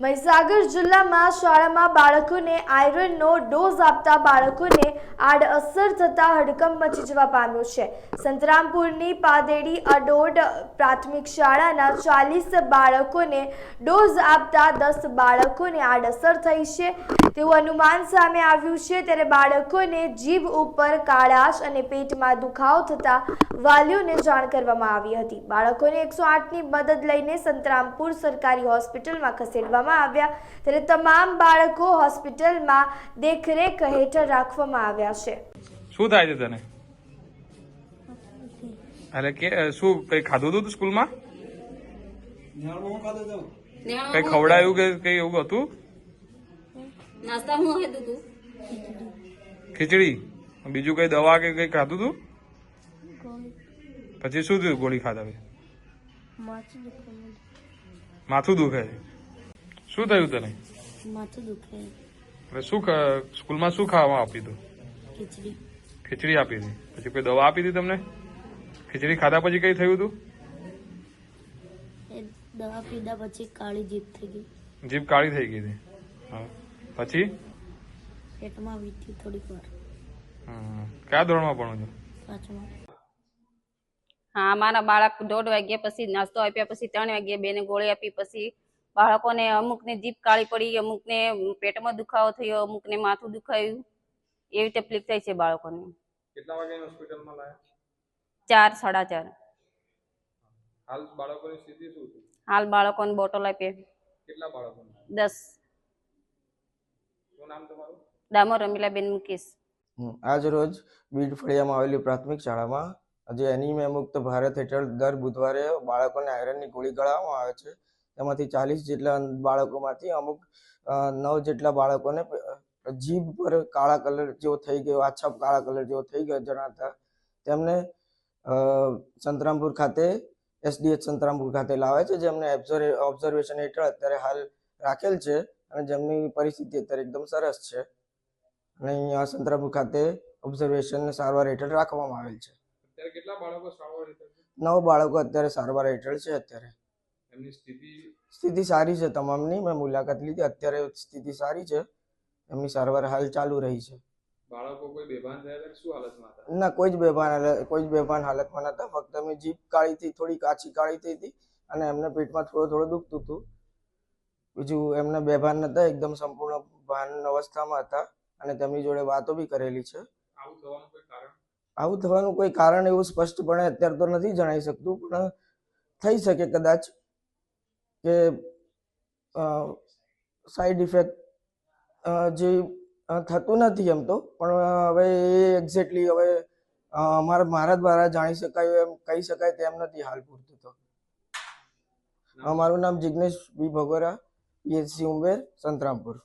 મહીસાગર જિલ્લામાં શાળામાં બાળકોને આયરનનો ડોઝ આપતા બાળકોને આડઅસર થતા હડકંપ મચી જવા પામ્યો છે. સંતરામપુરની પાદેડી અડોડ પ્રાથમિક શાળાના ચાલીસ બાળકોને ડોઝ આપતા દસ બાળકોને આડઅસર થઈ છે. તેવું અનુમાન સામે આવ્યું છે ત્યારે બાળકોને જીભ ઉપર કાળાશ અને પેટમાં દુખાવો થતા વાલીઓને જાણ કરવામાં આવી હતી. બાળકોને એકસો આઠની મદદ લઈને સંતરામપુર સરકારી હોસ્પિટલમાં ખસેડવામાં આવ્યા ત્યારે તમામ બાળકો હોસ્પિટલમાં દેખરેખ હેઠળ રાખવામાં આવ્યા છે. શું થાય છે તને? એટલે કે શું કઈ ખાધું હતું તું સ્કૂલમાં? કઈ ખવડાયું કે કઈ એવું હતું? નાસ્તા હું હતું તું. ખીચડી? બીજું કઈ દવા કે કઈ ખાધું તું? પછી શું થયું ગોળી ખાધા પછી? માથું દુખે છે? શું થયું તને? માથું દુખે. એટલે શું સ્કૂલમાં શું ખાવા આપી તું ખીચડી. ખીચડી આપી હતી પછી કોઈ દવા આપી હતી તમને? ખીચડી ખાધા પછી કઈ થયું હતું એ દવા પીધા પછી કાળી જીભ થઈ ગઈ. જીભ કાળી થઈ ગઈ હતી. હા. પછી? પેટમાં વીતી થોડીક વાર. કયા ધોરણમાં ભણો છો? પાછમાં હા મારા બાળક દોઢ વાગ્યા પછી નાસ્તો આપ્યા પછી ત્રણ વાગ્યે બેને ગોળી આપી પછી બાળકોને અમુકને જીભ કાળી પડી અમુકને પેટમાં દુખાવો થયો અમુકને માથું દુખાયું. એવી તકલીફ થઈ છે બાળકોને. કેટલા વાગે હોસ્પિટલમાં લાયા? ચાર સાડા ચાર. હાલ બાળકોની સ્થિતિ શું છે? હાલ બાળકોને બોટલ આપીએ. કેટલા બાળકોને? દસ. શું નામ તમારું? દામો રમીલાબેન મુકેશ. આજ રોજ બીડ ફળિયામાં આવેલી પ્રાથમિક શાળામાં જે એનિમિયા મુક્ત ભારત હેઠળ દર બુધવારે બાળકોને આયરનની ગોળી ગળાવવામાં આવે છે. તેમાંથી ચાલીસ જેટલા બાળકોમાંથી અમુક નવ જેટલા બાળકોને જીભ પર કાળા કલર જેવો થઈ ગયો આછા કાળા કલર જેવો થઈ ગયો જણાતા. તેમને સંતરામપુર ખાતે એસડીએચ સંતરામપુર ખાતે લાવે છે જેમને ઓબ્ઝર્વેશન હેઠળ અત્યારે હાલ રાખેલ છે અને જેમની પરિસ્થિતિ અત્યારે એકદમ સરસ છે. અને અહીંયા સંતરામપુર ખાતે ઓબ્ઝર્વેશન સારવાર હેઠળ રાખવામાં આવેલ છે? નવ બાળકો અત્યારે સારવાર હેઠળ છે અત્યારે. એમની સ્થિતિ? સ્થિતિ સારી છે તમામની. મેં મુલાકાત લીધી. અત્યારે સ્થિતિ સારી છે. એમની સારવાર હાલ ચાલુ રહી છે. બાળકો કોઈ બેભાન થયા શું હાલતમાં હતા? ના કોઈ જ બેભાન કોઈ જ બેભાન હાલતમાં નતા ફક્ત અમે જીભ કાળી થી થોડી કાચી કાળી થઈ હતી અને એમને પેટમાં થોડું થોડું દુખતું હતું. બીજું એમને બેભાન નતા એકદમ સંપૂર્ણ ભાન અવસ્થામાં હતા અને તેમની જોડે વાતો બી કરેલી છે. આવું થવાનું કોઈ કારણ? આવું થવાનું કોઈ કારણ એવું સ્પષ્ટપણે અત્યારે તો નથી જણાવી શકતું પણ થઈ શકે કદાચ. કે સાઈડ ઇફેક્ટ જે થતું નથી એમ તો. પણ હવે એ એક્ઝેક્ટલી હવે અમારા મારા દ્વારા જાણી શકાય એમ કહી શકાય તેમ નથી હાલ પૂરતું તો. અમારું નામ જિગ્નેશ બી ભગોરા પીએચસી ઉમેર સંતરામપુર.